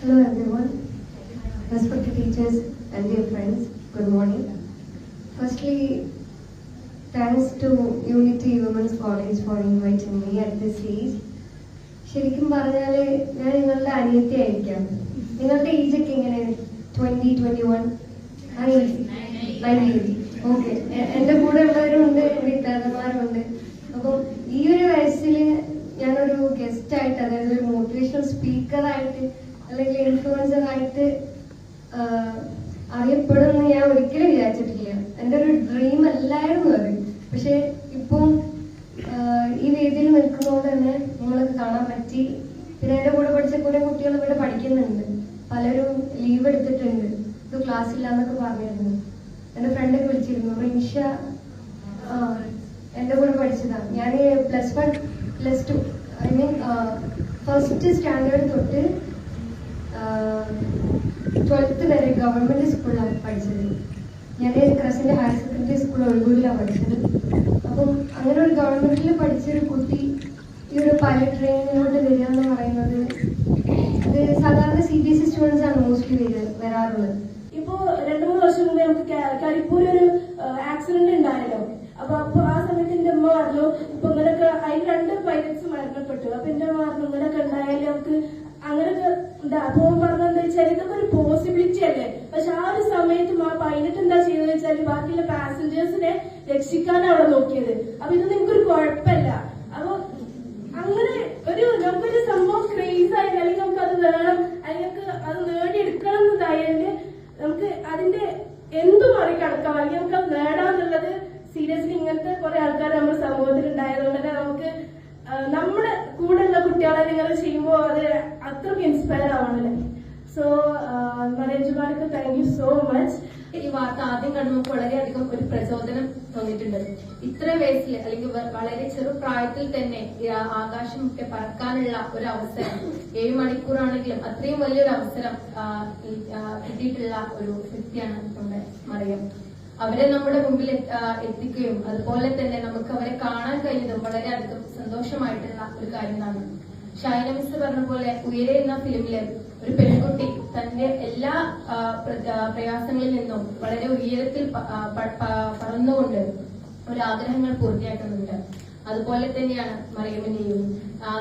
Hello everyone. Respected teachers and dear friends, good morning. Firstly, thanks to Unity Women's College for inviting me at this age. ശരിക്കും പറഞ്ഞാൽ ഞാൻ നിങ്ങളുടെ അനിയത്തി ആയിരിക്കാം നിങ്ങളുടെ ഏജ് ഒക്കെ ഇങ്ങനെ ട്വന്റി ട്വന്റി വൺ ഓക്കെ എന്റെ കൂടെ ഉള്ളവരുണ്ട് വീട്ടുകാരന്മാരുണ്ട് അപ്പം ഈ ഒരു വയസ്സിൽ ഞാനൊരു ഗസ്റ്റ് ആയിട്ട് അതായത് ഒരു മോട്ടിവേഷണൽ സ്പീക്കറായിട്ട് അല്ലെങ്കിൽ ഇൻഫ്ലുവൻസർ ആയിട്ട് അറിയപ്പെടുമെന്ന് ഞാൻ ഒരിക്കലും വിചാരിച്ചിട്ടില്ല. എന്റെ ഒരു ഡ്രീം അല്ലായിരുന്നു അത്. പക്ഷെ ഇപ്പം ഈ വേദിയിൽ നിൽക്കുന്നതുകൊണ്ട് തന്നെ നിങ്ങളൊക്കെ കാണാൻ പറ്റി. പിന്നെ എന്റെ കൂടെ പഠിച്ച കുറെ കുട്ടികൾ ഇവിടെ പഠിക്കുന്നുണ്ട്. പലരും ലീവ് എടുത്തിട്ടുണ്ട്. ഇത് ക്ലാസ് ഇല്ല എന്നൊക്കെ പറഞ്ഞിരുന്നു. എന്റെ ഫ്രണ്ടൊക്കെ വിളിച്ചിരുന്നു. റിൻഷ എന്റെ കൂടെ പഠിച്ചതാണ് ഞാൻ plus one plus two I mean first standard തൊട്ട് ട്വൽത്ത് വരെ ഗവൺമെന്റ് സ്കൂളിലാണ് പഠിച്ചത്. ഞാൻ ക്രസിന്റെ ഹയർ സെക്കൻഡറി സ്കൂൾ ഒഴിവൂരിലാണ് പഠിച്ചത്. അപ്പം അങ്ങനെ ഒരു ഗവൺമെന്റിൽ പഠിച്ച ഒരു കുട്ടി ഈ ഒരു പൈലറ്റ് ട്രെയിനിലോട്ട് വരിക എന്ന് പറയുന്നത് ഇത് സാധാരണ C B S E students ആണ് മോസ്റ്റ്ലി വരിക വരാറുള്ളത്. ഇപ്പോൾ രണ്ടു മൂന്ന് വർഷം മുമ്പേ നമുക്ക് കരിപ്പൂർ ഒരു ആക്സിഡന്റ് ഉണ്ടായല്ലോ അപ്പൊ അപ്പൊ ആ സമയത്ത് എന്റെ അമ്മ പറഞ്ഞു ഇപ്പൊ ഇങ്ങനൊക്കെ അതിൽ രണ്ട് പൈലറ്റ്സ് മരണപ്പെട്ടു. അപ്പൊ എന്റെ അമ്മ പറഞ്ഞു ഇങ്ങനൊക്കെ ഉണ്ടായാലും നമുക്ക് അങ്ങനൊക്കെ എന്താ അപ്പൊ അവൻ എന്താ വെച്ചാൽ ഇതൊക്കെ ഒരു പോസിബിലിറ്റി അല്ലേ? പക്ഷെ ആ ഒരു സമയത്ത് ആ പൈലറ്റ് എന്താ ചെയ്യുന്നത് വെച്ചാൽ ബാക്കിയുള്ള പാസഞ്ചേഴ്സിനെ രക്ഷിക്കാനാണ് അവിടെ നോക്കിയത്. അപ്പൊ ഇത് നിങ്ങൾക്കൊരു കുഴപ്പമില്ല. അപ്പൊ അങ്ങനെ ഒരു നമുക്കൊരു സംഭവം ക്രേസ് ആയത് അല്ലെങ്കിൽ നമുക്ക് അത് വേണം അല്ലെങ്കിൽ അത് നേടിയെടുക്കണം എന്നതായാൽ നമുക്ക് അതിന്റെ എന്ത് മറികടക്കാം? അല്ലെങ്കിൽ നമുക്ക് അത് നേടാന്നുള്ളത് സീരിയസ്ലി ഇങ്ങനത്തെ കുറെ ആൾക്കാർ നമ്മുടെ സമൂഹത്തിൽ ഉണ്ടായതുകൊണ്ട് തന്നെ നമുക്ക് നമ്മുടെ കൂടെയുള്ള കുട്ടികളെ നിങ്ങൾ ചെയ്യുമ്പോൾ അത് അത്രയ്ക്ക് ഇൻസ്പയർ ആവണല്ലേ? സോ നരേന്ദ്രമാർക്ക് താങ്ക് യു സോ മച്ച് ഈ വാർത്ത ആദ്യം കണ്ടപ്പോൾ വളരെയധികം ഒരു പ്രചോദനം തോന്നിയിട്ടുണ്ട്. ഇത്ര വയസ്സിൽ അല്ലെങ്കിൽ വളരെ ചെറു പ്രായത്തിൽ തന്നെ ആകാശം ഒക്കെ പറക്കാനുള്ള ഒരു അവസരം ഏഴ് മണിക്കൂറാണെങ്കിലും അത്രയും വലിയൊരു അവസരം കിട്ടിയിട്ടുള്ള ഒരു വ്യക്തിയാണ് നമ്മുടെ മറിയം. അവരെ നമ്മുടെ മുമ്പിൽ എത്ത- എത്തിക്കുകയും അതുപോലെ തന്നെ നമുക്ക് അവരെ കാണാൻ കഴിഞ്ഞതും വളരെയധികം സന്തോഷമായിട്ടുള്ള ഒരു കാര്യമാണ്. ഷൈന മിസ് പറഞ്ഞ പോലെ ഉയരെ എന്ന ഫിലിമിൽ ഒരു പെൺകുട്ടി തന്റെ എല്ലാ പ്രയാസങ്ങളിൽ നിന്നും വളരെ ഉയരത്തിൽ പറന്നുകൊണ്ട് ഒരു ആഗ്രഹങ്ങൾ പൂർത്തിയാക്കുന്നുണ്ട്. അതുപോലെ തന്നെയാണ് മറിയമ്മയും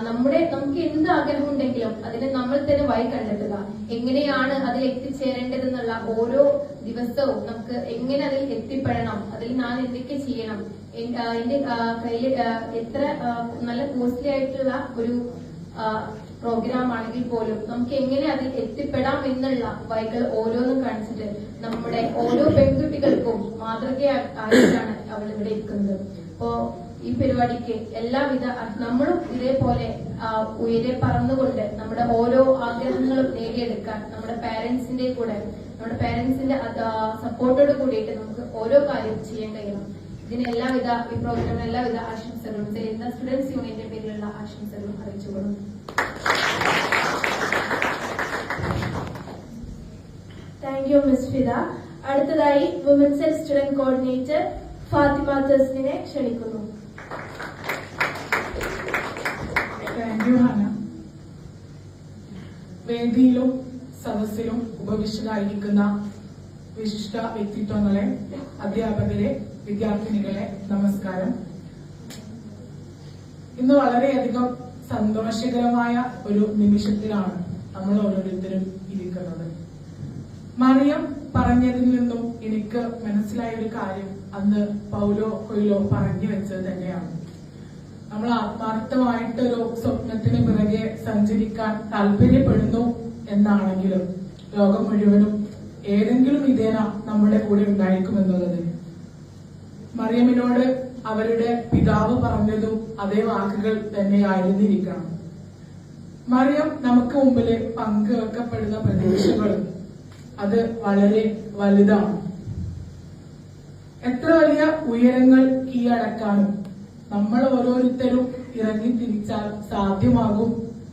നമ്മുടെ നമുക്ക് എന്ത് ആഗ്രഹം ഉണ്ടെങ്കിലും അതിനെ നമ്മൾ തന്നെ വഴി കണ്ടെത്തുക. എങ്ങനെയാണ് അതിൽ എത്തിച്ചേരേണ്ടതെന്നുള്ള ഓരോ ദിവസവും നമുക്ക് എങ്ങനെ അതിൽ എത്തിപ്പെടണം അതിൽ ഞാൻ എന്തൊക്കെ ചെയ്യണം എന്റെ കയ്യിൽ എത്ര നല്ല കോസ്റ്റ്ലി ആയിട്ടുള്ള ഒരു പ്രോഗ്രാം ആണെങ്കിൽ പോലും നമുക്ക് എങ്ങനെ അതിൽ എത്തിപ്പെടാം എന്നുള്ള വഴികൾ ഓരോന്നും കാണിച്ചിട്ട് നമ്മുടെ ഓരോ പെൺകുട്ടികൾക്കും മാതൃകയായിട്ടാണ് അവൾ ഇവിടെ ഇരിക്കുന്നത്. അപ്പോ ഈ പരിപാടിക്ക് എല്ലാവിധ നമ്മളും ഇതേപോലെ ഉയരെ പറന്നുകൊണ്ട് നമ്മുടെ ഓരോ ആഗ്രഹങ്ങളും നേടിയെടുക്കാൻ നമ്മുടെ പാരന്റ്സിന്റെ കൂടെ നമ്മുടെ പാരന്റ്സിന്റെ സപ്പോർട്ടോട് കൂടിയിട്ട് നമുക്ക് ഓരോ കാര്യം ചെയ്യാൻ കഴിയണം. ഇതിന് എല്ലാവിധ ഈ പ്രോഗ്രാമിന് എല്ലാവിധ ആശംസകളും ചെയ്യുന്ന സ്റ്റുഡൻസ് യൂണിയന്റെ പേരിലുള്ള ആശംസകളും അറിയിച്ചുകൊള്ളുന്നു. താങ്ക് യു മിസ് ഫിദ അടുത്തതായി women's health student coordinator Fathima തസ്ലിനെ ക്ഷണിക്കുന്നു. വേദിയിലും സദസ്സിലും ഉപവിഷ്ടരായിരിക്കുന്ന വിശിഷ്ട വ്യക്തിത്വങ്ങളെ അധ്യാപകരെ വിദ്യാർത്ഥിനികളെ നമസ്കാരം. ഇന്ന് വളരെയധികം സന്തോഷകരമായ ഒരു നിമിഷത്തിലാണ് നമ്മൾ ഓരോരുത്തരും ഇരിക്കുന്നത്. മറിയം പറഞ്ഞതിൽ നിന്നും എനിക്ക് മനസ്സിലായ ഒരു കാര്യം അന്ന് പൗലോ കൊയിലോ പറഞ്ഞു വെച്ചത് തന്നെയാണ്. നമ്മൾ ആത്മാർത്ഥമായിട്ടൊരു സ്വപ്നത്തിന് പിറകെ സഞ്ചരിക്കാൻ താല്പര്യപ്പെടുന്നു എന്നാണെങ്കിലും ലോകം മുഴുവനും ഏതെങ്കിലും വിധേന നമ്മുടെ കൂടെ ഉണ്ടായിരിക്കുമെന്നുള്ളത് മറിയമ്മിനോട് അവരുടെ പിതാവ് പറഞ്ഞതും അതേ വാക്കുകൾ തന്നെയായിരുന്നിരിക്കണം. മറിയം നമുക്ക് മുമ്പിൽ പങ്കുവെക്കപ്പെടുന്ന പ്രതീക്ഷകളും അത് വളരെ വലുതാണ്. എത്ര വലിയ ഉയരങ്ങൾ കീഴടക്കാനും നമ്മൾ ഓരോരുത്തരും ഇറങ്ങി തിരിച്ചാൽ സാധ്യമാകും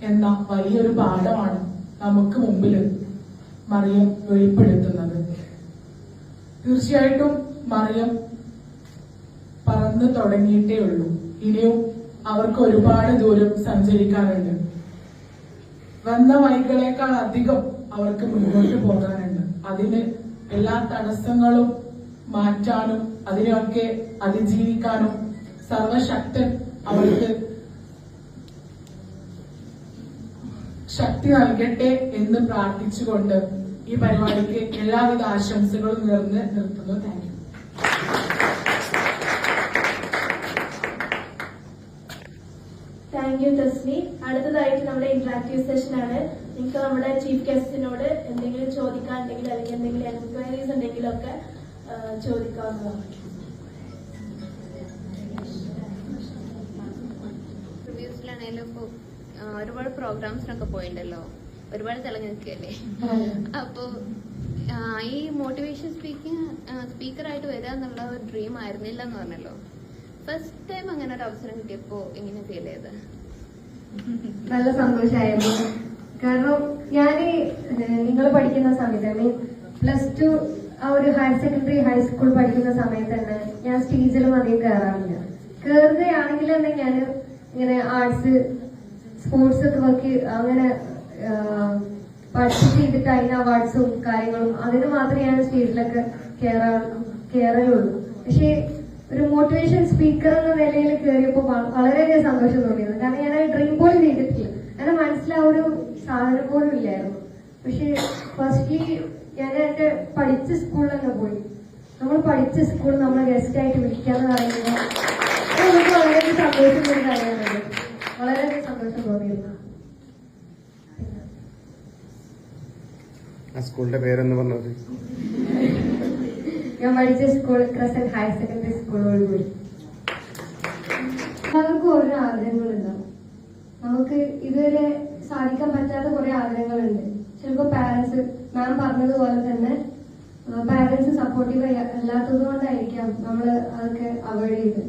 എന്ന വലിയൊരു പാഠമാണ് നമുക്ക് മുമ്പിൽ മറിയം വെളിപ്പെടുത്തുന്നത്. തീർച്ചയായിട്ടും മറിയം പറന്നു തുടങ്ങിയിട്ടേ ഉള്ളൂ. ഇനിയും അവർക്ക് ഒരുപാട് ദൂരം സഞ്ചരിക്കാനുണ്ട്. വന്ന വഴികളേക്കാൾ അധികം അവർക്ക് മുന്നോട്ട് പോകാനുണ്ട്. അതിന് എല്ലാ തടസ്സങ്ങളും മാറ്റാനും അതിനെയൊക്കെ അതിജീവിക്കാനും സർവശക്തൻ അവർക്ക് ശക്തി നൽകട്ടെ എന്ന് പ്രാർത്ഥിച്ചുകൊണ്ട് ഈ പരിപാടിക്ക് എല്ലാവിധ ആശംസകളും നേർന്ന് നിർത്തുന്നു. Thank thank you Thasmi. അടുത്തതായിട്ട് നമ്മുടെ ഇന്ററാക്റ്റീവ് സെഷൻ ആണ്. നിങ്ങൾക്ക് നമ്മുടെ ചീഫ് ഗസ്റ്റിനോട് എന്തെങ്കിലും ചോദിക്കാനുണ്ടെങ്കിൽ അല്ലെങ്കിൽ എന്തെങ്കിലും എൻക്വയറീസ് ഉണ്ടെങ്കിലൊക്കെ ചോദിക്കാവുന്നതാണ്. ഒരുപാട് പ്രോഗ്രാംസിനൊക്കെ പോയിണ്ടല്ലോ. ഒരുപാട് തിളങ്ങി നിൽക്കുകയല്ലേ അപ്പോ ഈ മോട്ടിവേഷൻ സ്പീക്കിംഗ് സ്പീക്കറായിട്ട് വരിക എന്നുള്ള ഒരു ഡ്രീം ആയിരുന്നില്ല എന്ന് പറഞ്ഞല്ലോ. ഫസ്റ്റ് ടൈം അങ്ങനെ ഒരു അവസരം കിട്ടിയപ്പോ എങ്ങനെ ഫീൽ ചെയ്ത് നല്ല സന്തോഷമായിരുന്നു. കാരണം ഞാൻ നിങ്ങൾ പഠിക്കുന്ന സമയത്ത് ഐ മീൻ പ്ലസ് ടു ആ ഒരു ഹയർ സെക്കൻഡറി ഹൈസ്കൂൾ പഠിക്കുന്ന സമയത്ത് തന്നെ ഞാൻ സ്റ്റേജിലും അധികം കയറാറില്ല കയറുകയാണെങ്കിൽ തന്നെ ഞാൻ ഇങ്ങനെ ആർട്സ് സ്പോർട്സ് ഒക്കെ നോക്കി അങ്ങനെ പാർട്ടിസിപ്പേറ്റ് ചെയ്തിട്ട് അതിന് അവാർഡ്സും കാര്യങ്ങളും അതിന് മാത്രമേ ഞാൻ സ്റ്റേജിലൊക്കെ കയറാ കയറലുള്ളൂ പക്ഷേ ഒരു മോട്ടിവേഷൻ സ്പീക്കർ എന്ന നിലയിൽ കയറിയപ്പോൾ വളരെയധികം സന്തോഷം തോന്നിയത് കാരണം ഞാൻ ഡ്രീം പോലും ചെയ്തിട്ടില്ല. എന്റെ മനസ്സിൽ ആ ഒരു സാധനം പോലും ഇല്ലായിരുന്നു. പക്ഷെ ഫസ്റ്റ്ലി ഞാൻ എന്റെ പഠിച്ച തന്നെ പോയി. നമ്മൾ പഠിച്ച സ്കൂൾ നമ്മളെ ഗസ്റ്റ് ആയിട്ട് വിളിക്കാന്ന് പറയുന്നത് നമുക്ക് വളരെയധികം സന്തോഷം ഒരു കാര്യമാണ് വളരെയധികം സന്തോഷം തോന്നിയിരുന്നു. ആ സ്കൂളിന്റെ പേരെന്ന് പറഞ്ഞത്? ഞാൻ പഠിച്ച സ്കൂൾ ക്രസന്റ് ഹയർ സെക്കൻഡറി സ്കൂളോട് കൂടി. എല്ലാവർക്കും ഓരോ ആഗ്രഹങ്ങളുണ്ടാവും നമുക്ക് ഇതുവരെ സാധിക്കാൻ പറ്റാത്ത കുറെ ആഗ്രഹങ്ങളുണ്ട്. ചിലപ്പോൾ പാരന്റ്സ് മാം പറഞ്ഞതുപോലെ തന്നെ പാരന്റ്സ് സപ്പോർട്ടീവ് അല്ലാത്തത് കൊണ്ടായിരിക്കാം നമ്മൾ അതൊക്കെ അവോയ്ഡ് ചെയ്ത്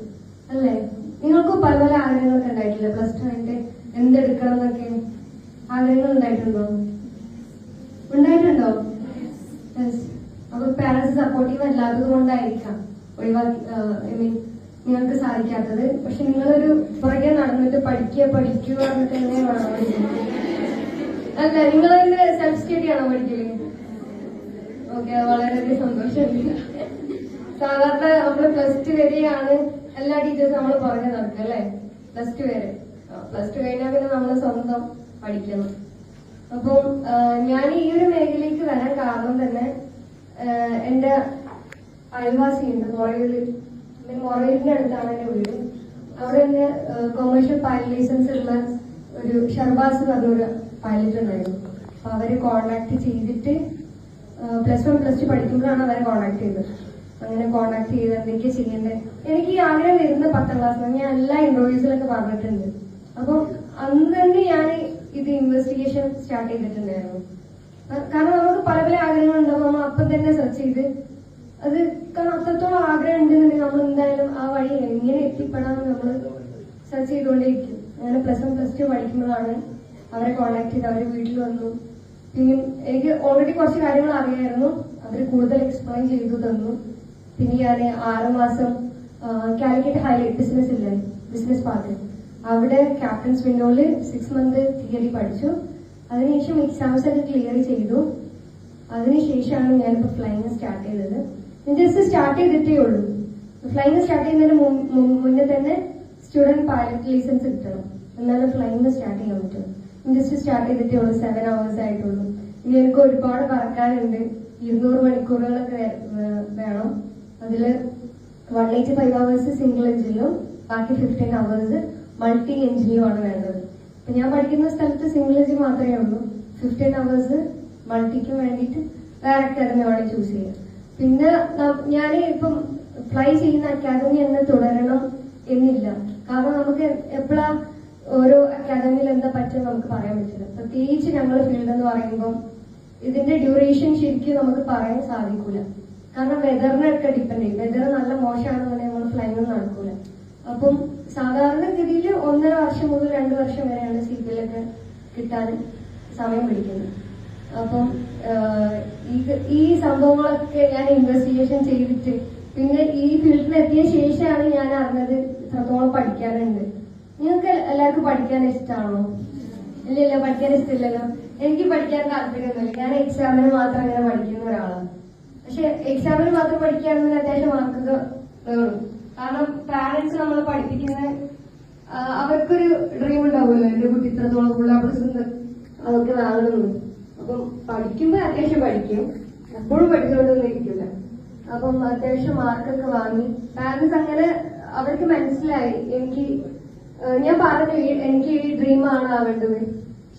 അല്ലേ? നിങ്ങൾക്ക് പല പല ആഗ്രഹങ്ങളൊക്കെ ഉണ്ടായിട്ടില്ല? പ്ലസ് ടു ആയിട്ട് എന്തെടുക്കണം എന്നൊക്കെ ആഗ്രഹങ്ങൾ ഉണ്ടായിട്ടുണ്ടോ? ഉണ്ടായിട്ടുണ്ടോ. അപ്പൊ പാരന്റ്സ് സപ്പോർട്ടീവ് അല്ലാത്തത് കൊണ്ടായിരിക്കാം ഒഴിവാക്കി ഐ മീൻ നിങ്ങൾക്ക് സാധിക്കാത്തത്. പക്ഷെ നിങ്ങളൊരു പുറകെ നടന്നിട്ട് പഠിക്കുക പഠിക്കുക എന്നിട്ട് തന്നെ വേണം. അല്ല നിങ്ങൾ തന്നെ സെൽഫ് സ്റ്റഡി ആണോ പഠിക്കൽ? ഓക്കെ വളരെയധികം സന്തോഷമുണ്ട്. സാധാരണ നമ്മൾ പ്ലസ് ടു വരെയാണ് എല്ലാ ടീച്ചേഴ്സും നമ്മൾ പുറകെ നടക്കുക അല്ലേ? പ്ലസ് ടു വരെ. പ്ലസ് ടു കഴിഞ്ഞാൽ പിന്നെ നമ്മൾ സ്വന്തം പഠിക്കണം. അപ്പം ഞാൻ ഈ ഒരു മേഖലയ്ക്ക് വരാൻ കാരണം തന്നെ എന്റെ അയൽവാസിയുണ്ട് മൊറയൂരിൽ മൊറയൂരിന്റെ അടുത്താണ് എന്റെ വീട്. അവിടെ തന്നെ കൊമേഴ്ഷ്യൽ പൈലറ്റ് ലൈസൻസ് ഉള്ള ഒരു ഷർബാസ് പറഞ്ഞൊരു പൈലറ്റ് ഉണ്ടായിരുന്നു. അപ്പൊ അവർ കോണ്ടാക്ട് ചെയ്തിട്ട് പ്ലസ് വൺ പ്ലസ് ടു പഠിക്കുമ്പോഴാണ് അവരെ കോണ്ടാക്ട് ചെയ്തത്. അങ്ങനെ കോണ്ടാക്ട് ചെയ്ത് എന്തൊക്കെയാ ചെയ്യേണ്ടത്? എനിക്ക് ഈ ആഗ്രഹം വരുന്ന പത്താം ക്ലാസ് ഞാൻ എല്ലാ ഇന്റർവ്യൂസിലൊക്കെ പറഞ്ഞിട്ടുണ്ട്. അപ്പം അന്ന് തന്നെ ഞാൻ ഇത് ഇൻവെസ്റ്റിഗേഷൻ സ്റ്റാർട്ട് ചെയ്തിട്ടുണ്ടായിരുന്നു. കാരണം നമുക്ക് പല പല ആഗ്രഹങ്ങൾ ഉണ്ടാവും. നമ്മൾ അപ്പം തന്നെ സെർച്ച് ചെയ്ത് അത് കാരണം അത്രത്തോളം ആഗ്രഹം ഉണ്ടെന്നുണ്ടെങ്കിൽ നമ്മൾ എന്തായാലും ആ വഴി എങ്ങനെ എത്തിപ്പെടാമെന്ന് നമ്മൾ സെർച്ച് ചെയ്തുകൊണ്ടേയിരിക്കും. അങ്ങനെ പ്ലസ് വൺ പ്ലസ് ടു പഠിക്കുമ്പോഴാണ് അവരെ കോണ്ടാക്ട് ചെയ്ത് അവരെ വീട്ടിൽ വന്നു. പിന്നെ എനിക്ക് ഓൾറെഡി കുറച്ച് കാര്യങ്ങൾ അറിയായിരുന്നു. അവർ കൂടുതൽ എക്സ്പ്ലെയിൻ ചെയ്തു തന്നു. പിന്നെ ഞാൻ ആറ് മാസം കാലിക്കറ്റ് ഹൈലൈറ്റ് ബിസിനസ് ഇല്ലേ? ബിസിനസ് പാർക്ക് അവിടെ ക്യാപ്റ്റൻസ് വിൻഡോയിൽ സിക്സ് മന്ത് തിയറി പഠിച്ചു. അതിനുശേഷം എക്സാംസ് ഒക്കെ ക്ലിയർ ചെയ്തു. അതിനുശേഷമാണ് ഞാനിപ്പോ ഫ്ലൈങ് സ്റ്റാർട്ട് ചെയ്തത്. ജസ്റ്റ് സ്റ്റാർട്ട് ചെയ്തിട്ടേ ഉള്ളൂ. ഫ്ലൈങ് സ്റ്റാർട്ട് ചെയ്യുന്നതിന് മുന്നേ തന്നെ സ്റ്റുഡന്റ് പൈലറ്റ് ലൈസൻസ് കിട്ടണം. എന്നാലും ഫ്ലൈങ് സ്റ്റാർട്ട് ചെയ്യാൻ പറ്റും. ജസ്റ്റ് സ്റ്റാർട്ട് ചെയ്തിട്ടേ ഉള്ളൂ. സെവൻ അവേഴ്സ് ആയിട്ടുള്ളൂ. ഇനി എനിക്ക് ഒരുപാട് പറക്കാനുണ്ട് ഇരുന്നൂറ് മണിക്കൂറുകളൊക്കെ വേണം. അതിൽ one eighty five hours single എഞ്ചിനിലും ബാക്കി ഫിഫ്റ്റീൻ അവേഴ്സ് മൾട്ടി എഞ്ചിനിലുമാണ് വേണ്ടത്. ഞാൻ പഠിക്കുന്ന സ്ഥലത്ത് സിംഗിളേജ് മാത്രമേ ഉള്ളൂ. ഫിഫ്റ്റീൻ അവേഴ്സ് മൾട്ടിക്ക് വേണ്ടിയിട്ട് വേറെ അക്കാദമി അവിടെ ചൂസ് ചെയ്യുക. പിന്നെ ഞാൻ ഇപ്പം അപ്ലൈ ചെയ്യുന്ന അക്കാദമി എന്ന് തുടരണം എന്നില്ല. കാരണം നമുക്ക് എപ്പോഴാ ഓരോ അക്കാദമിയിൽ എന്താ പറ്റുക നമുക്ക് പറയാൻ പറ്റില്ല. പ്രത്യേകിച്ച് ഞങ്ങൾ ഫീൽഡ് എന്ന് പറയുമ്പോൾ ഇതിന്റെ ഡ്യൂറേഷൻ ശരിക്കും നമുക്ക് പറയാൻ സാധിക്കൂല. കാരണം വെതറിനൊക്കെ ഡിപ്പെൻഡ് ചെയ്യും. വെതർ നല്ല മോശമാണെന്നുണ്ടെങ്കിൽ നമ്മൾ ഫ്ലൈങ് നടക്കൂല. അപ്പം സാധാരണഗതിയിൽ ഒന്നര വർഷം മുതൽ രണ്ട് വർഷം വരെയാണ് സീറ്റിലൊക്കെ കിട്ടാൻ സമയം പിടിക്കുന്നത്. അപ്പം ഈ സംഭവങ്ങളൊക്കെ ഞാൻ ഇൻവെസ്റ്റിഗേഷൻ ചെയ്തിട്ട് പിന്നെ ഈ ഫീൽഡിൽ എത്തിയ ശേഷമാണ് ഞാൻ അറിഞ്ഞത് ഇത്രത്തോളം പഠിക്കാനുണ്ട്. നിങ്ങൾക്ക് എല്ലാവർക്കും പഠിക്കാൻ ഇഷ്ടമാണോ ഇല്ല ഇല്ല പഠിക്കാൻ ഇഷ്ടമില്ലല്ലോ. എനിക്ക് പഠിക്കാൻ താല്പര്യമൊന്നുമില്ല. ഞാൻ എക്സാമിന് മാത്രം അങ്ങനെ പഠിക്കുന്ന ഒരാളാണ്. പക്ഷെ എക്സാമിന് മാത്രം പഠിക്കുകയാണെന്ന് അത്യാവശ്യം മാർക്കൊക്കെ വേണം. കാരണം പാരന്റ്സ് നമ്മളെ പഠിപ്പിക്കുന്ന അവർക്കൊരു ഡ്രീം ഉണ്ടാവുമല്ലോ. എന്റെ കുട്ടി ഇത്രത്തോളം പ്ലസ് അതൊക്കെ വാങ്ങണമെന്ന് അപ്പം പഠിക്കുമ്പോ അത്യാവശ്യം പഠിക്കും. എപ്പോഴും പഠിച്ചുകൊണ്ടൊന്നും ഇരിക്കില്ല അപ്പം അത്യാവശ്യം മാർക്കൊക്കെ വാങ്ങി. പാരന്റ്സ് അങ്ങനെ അവർക്ക് മനസ്സിലായി. എനിക്ക് ഞാൻ പറഞ്ഞു എനിക്ക് ഈ ഡ്രീം ആണ് ആവേണ്ടത്.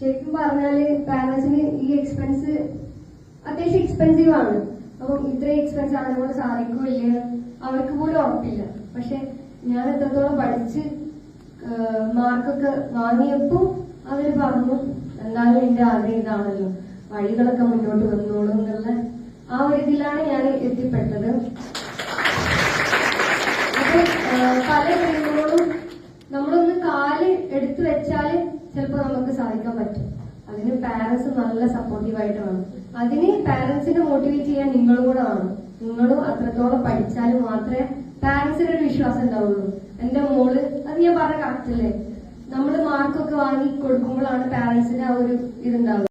ശരിക്കും പറഞ്ഞാൽ പാരന്റ്സിന് ഈ എക്സ്പെൻസ് അത്യാവശ്യം എക്സ്പെൻസീവ് ആണ്. അപ്പം ഇത്രയും എക്സ്പെൻസ് കൊണ്ട് സാധിക്കില്ല അവർക്ക് പോലും ഉറപ്പില്ല. പക്ഷെ ഞാൻ എത്രത്തോളം പഠിച്ച് മാർക്കൊക്കെ വാങ്ങിയപ്പോ അവർ പറഞ്ഞു എന്നാലും എന്റെ ആഗ്രഹം ഇതാണല്ലോ. വഴികളൊക്കെ മുന്നോട്ട് വന്നോളൂ എന്നുള്ള ആ ഒരു ഇതിലാണ് ഞാൻ എത്തിപ്പെട്ടത്. പല ഡ്രീമുകളും നമ്മളൊന്ന് കാൽ എടുത്തു വെച്ചാൽ ചിലപ്പോ നമുക്ക് സാധിക്കാൻ പറ്റും. അതിന് പാരന്റ്സ് നല്ല സപ്പോർട്ടീവായിട്ട് വേണം. അതിന് പാരന്റ്സിനെ മോട്ടിവേറ്റ് ചെയ്യാൻ നിങ്ങളും കൂടെ വേണം. നിങ്ങളും അത്രത്തോളം പഠിച്ചാൽ മാത്രമേ പാരന്റ്സിന് ഒരു വിശ്വാസം ഉണ്ടാവുള്ളൂ. എന്റെ മോൾ അത് ഞാൻ പറഞ്ഞ കറക്റ്റ് അല്ലേ നമ്മൾ മാർക്കൊക്കെ വാങ്ങി കൊടുക്കുമ്പോഴാണ് പാരന്റ്സിന് ആ ഒരു ഇതുണ്ടാവുക